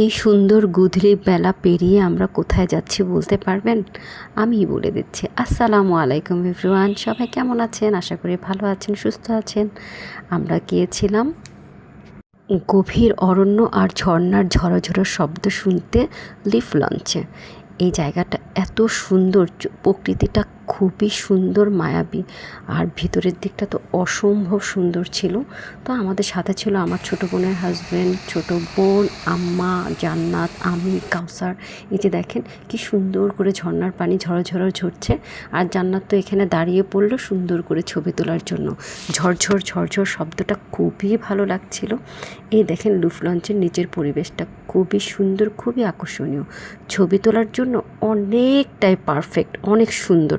এই সুন্দর গুধলি বেলা পেরিয়ে আমরা কোথায় যাচ্ছি বলতে পারবেন? আমি বলে দিচ্ছি। আসসালামু আলাইকুম এভরিওয়ান, সবাই কেমন আছেন? আশা করি ভালো আছেন, সুস্থ আছেন। আমরা গিয়েছিলাম গভীর অরণ্য আর ঝর্ণার ঝরঝর শব্দ শুনতে লিফ লঞ্চে এই জায়গাটা এত সুন্দর, প্রকৃতিটা খুবই সুন্দর, মায়াবী। আর ভিতরের দিকটা তো অসম্ভব সুন্দর ছিল। তো আমাদের সাথে ছিল আমার ছোটো বোনের হাজব্যান্ড ছোটো বোন, আম্মা, জান্নাত, আমি, কাউসার। এই যে দেখেন, কি সুন্দর করে ঝর্নার পানি ঝরঝর ঝরছে। আর জান্নাত তো এখানে দাঁড়িয়ে পড়ল সুন্দর করে ছবি তোলার জন্য। ঝরঝর ঝরঝর শব্দটা খুবই ভালো লাগছিল। এই দেখেন, লুফ লঞ্চের নিচের পরিবেশটা খুবই সুন্দর, খুবই আকর্ষণীয়। ছবি তোলার জন্য অনেকটাই পারফেক্ট অনেক সুন্দর।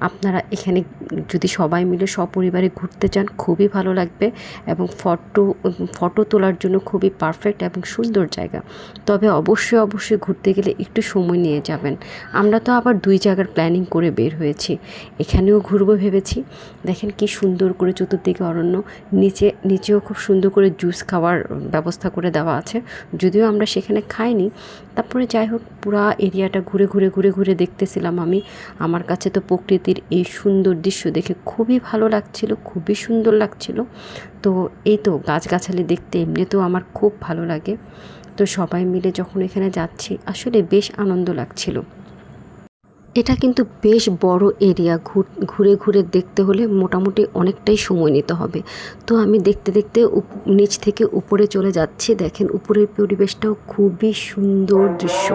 আপনারা এখানে যদি সবাই মিলে সপরিবারে ঘুরতে চান, খুবই ভালো লাগবে এবং ফটো ফটো তোলার জন্য খুবই পারফেক্ট এবং সুন্দর জায়গা। তবে অবশ্যই অবশ্যই ঘুরতে গেলে একটু সময় নিয়ে যাবেন। আমরা তো আবার দুই জায়গার প্ল্যানিং করে বের হয়েছি। এখানেও ঘুরবো ভেবেছি। দেখেন কি সুন্দর করে চতুর্দিকে অরণ্য, নিচে, নিচেও খুব সুন্দর করে জুস খাওয়ার ব্যবস্থা করে দেওয়া আছে। যদিও আমরা সেখানে খাইনি। তারপরে যাই হোক, পুরা এরিয়াটা ঘুরে ঘুরে ঘুরে ঘুরে দেখতেছিলাম আমি। আমার কাছে তো প্রকৃতির এই সুন্দর দৃশ্য দেখে খুবই ভালো লাগছিল, খুবই সুন্দর লাগছিল। তো এই তো গাছগাছালি দেখতে এমনিতেও আমার খুব ভালো লাগে। তো সবাই মিলে যখন এখানে যাচ্ছি, আসলে বেশ আনন্দ লাগছিল। এটা কিন্তু বেশ বড় এরিয়া, ঘুরে ঘুরে দেখতে হলে মোটামুটি অনেকটাই সময় নিতে হবে। তো আমি দেখতে দেখতে নিচ থেকে উপরে চলে যাচ্ছি, দেখেন উপরের পরিবেশটাও খুবই সুন্দর দৃশ্য।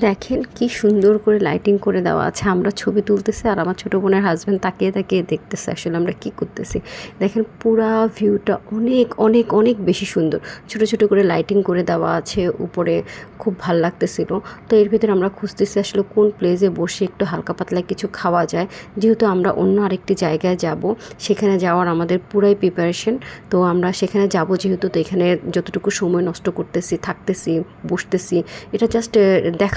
দেখেন কি সুন্দর করে লাইটিং করে দেওয়া আছে। আমরা ছবি তুলতেছি আর আমার ছোটো বোনের হাজব্যান্ড তাকিয়ে তাকিয়ে দেখতেছে আসলে আমরা কি করতেছি। দেখেন পুরা ভিউটা অনেক অনেক অনেক বেশি সুন্দর। ছোট ছোট করে লাইটিং করে দেওয়া আছে, উপরে খুব ভালো লাগতেছিল। তো এর ভিতরে আমরা খুঁজতেছি আসলে কোন প্লেসে বসে একটু হালকা পাতলা কিছু খাওয়া যায়। যেহেতু আমরা অন্য আরেকটি জায়গায় যাব, সেখানে যাওয়ার আমাদের পুরাই প্রিপারেশন তো আমরা সেখানে যাব যেহেতু তো এখানে যতটুকু সময় নষ্ট করতেছি, থাকতেছি, বসতেছি, এটা জাস্ট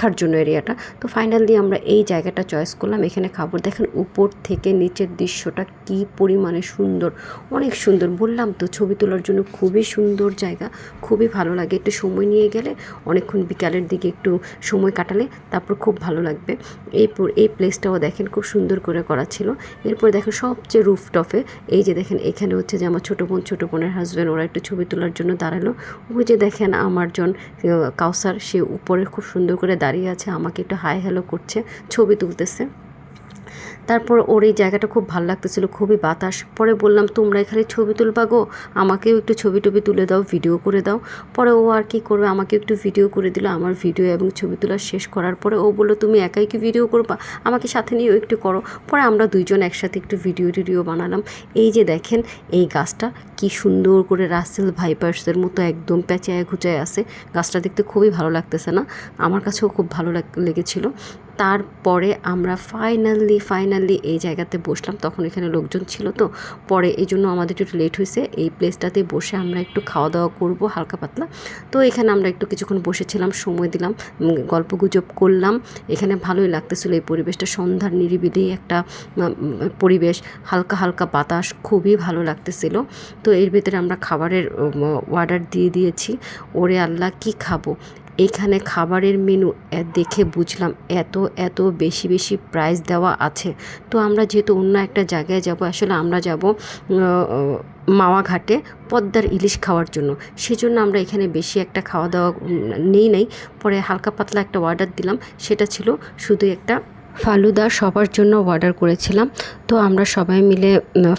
দেখার জন্য এরিয়াটা। তো ফাইনালি আমরা এই জায়গাটা চয়েস করলাম। এখানে খাবার দেখেন উপর থেকে নিচের দৃশ্যটা কি পরিমাণে সুন্দর, অনেক সুন্দর। বললাম তো, ছবি তোলার জন্য খুবই সুন্দর জায়গা, খুবই ভালো লাগে। একটু সময় নিয়ে গেলে অনেকক্ষণ বিকালের দিকে একটু সময় কাটালে তারপর খুব ভালো লাগবে। এই এই প্লেসটাও দেখেন খুব সুন্দর করে করা ছিল। এরপর দেখেন সবচেয়ে রুফটপে এই যে দেখেন, এখানে হচ্ছে যে আমার ছোটো বোন, ছোটো বোনের হাজব্যান্ড ওরা একটু ছবি তোলার জন্য দাঁড়াল। ওই যে দেখেন আমার জন কাউসার, সে উপরে খুব সুন্দর করে দাঁড়িয়ে আছে আমাকে একটু হাই হ্যালো করছে ছবি তুলতেছে। তারপর ওর এই জায়গাটা খুব ভালো লাগতেছিল, খুবই বাতাস। পরে বললাম, তোমরা এখানে ছবি তুলবা গো, আমাকেও একটু ছবি টবি তুলে দাও ভিডিও করে দাও। পরে ও আর কি করবে আমাকে একটু ভিডিও করে দিল, আমার ভিডিও এবং ছবি তোলা শেষ করার পরে ও বলল, তুমি একাই কি ভিডিও করবা? আমাকে সাথে নিয়েও একটু করো। পরে আমরা দুইজন একসাথে একটু ভিডিও টিডিও বানালাম। এই যে দেখেন, এই গাছটা কি সুন্দর করে রাসেল ভাইপার্সের মতো একদম প্যাঁচায় ঘুচায় আছে। গাছটা দেখতে খুবই ভালো লাগতেছে না? আমার কাছেও খুব ভালো লাগ- লেগেছিল। তারপরে আমরা ফাইনালি ফাইনালি এই জায়গাতে বসলাম। তখন এখানে লোকজন ছিল তো। পরে এই জন্য আমাদের একটু লেট হয়েছে। এই প্লেসটাতে বসে আমরা একটু খাওয়া দাওয়া করব হালকা পাতলা। তো এখানে আমরা একটু কিছুক্ষণ বসেছিলাম, সময় দিলাম গল্প গুজব করলাম। এখানে ভালোই লাগতেছিল এই পরিবেশটা। সন্ধ্যার নিরিবিলি একটা পরিবেশ, হালকা হালকা বাতাস, খুবই ভালো লাগতেছিল। তো এর ভিতরে আমরা খাবারের অর্ডার দিয়ে দিয়েছি। ওরে আল্লাহ, কি খাব? এখানে খাবারের মেনু দেখে বুঝলাম এত এত বেশি বেশি প্রাইস দেওয়া আছে। তো আমরা যেহেতু অন্য একটা জায়গায় যাব, আসলে আমরা যাব মাওয়া ঘাটে পদ্মার ইলিশ খাওয়ার জন্য। সেজন্য আমরা এখানে বেশি একটা খাওয়া দাওয়া নেই নাই। পরে হালকা পাতলা একটা অর্ডার দিলাম। সেটা ছিল শুধু একটা ফালুদা সবার জন্য অর্ডার করেছিলাম। তো আমরা সবাই মিলে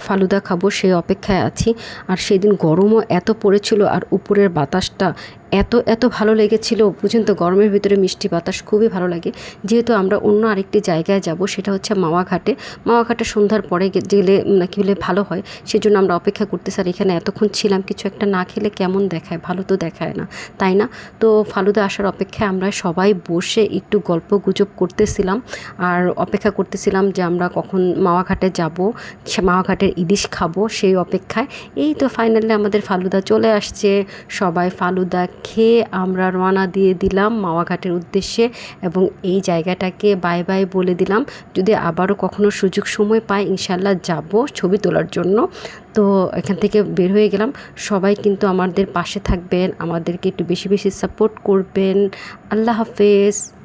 ফালুদা খাব, সেই অপেক্ষায় আছি। আর সেদিন গরমও এত পড়েছিল আর উপরের বাতাসটা এত এত ভালো লেগেছিল, বুঝেন তো, গরমের ভিতরে মিষ্টি বাতাস খুবই ভালো লাগে। যেহেতু আমরা অন্য আরেকটি জায়গায় যাব, সেটা হচ্ছে মাওয়াঘাটে। মাওয়াঘাটে সন্ধ্যার পরে গেলে নাকি হলে ভালো হয়। সেজন্য আমরা অপেক্ষা করতেছি আর এখানে এতক্ষণ ছিলাম, কিছু একটা না খেলে কেমন দেখায়? ভালো তো দেখায় না, তাই না? তো ফালুদা আসার অপেক্ষায় আমরা সবাই বসে একটু গল্প গুজব করতেছিলাম। আর অপেক্ষা করতেছিলাম যে আমরা কখন মাওয়া ঘাটে যাব, সে মাওয়া ইলিশ খাব সেই অপেক্ষায়। এই তো ফাইনালি আমাদের ফালুদা চলে আসছে। সবাই ফালুদা খেয়ে আমরা রওনা দিয়ে দিলাম মাওয়াঘাটের উদ্দেশ্যে এবং এই জায়গাটাকে বাই বাই বলে দিলাম। যদি আবারও কখনো সুযোগ সময় পাই ইনশাল্লাহ যাব ছবি তোলার জন্য। তো এখান থেকে বের হয়ে গেলাম। সবাই কিন্তু আমাদের পাশে থাকবেন, আমাদেরকে একটু বেশি বেশি সাপোর্ট করবেন। আল্লাহ হাফেজ।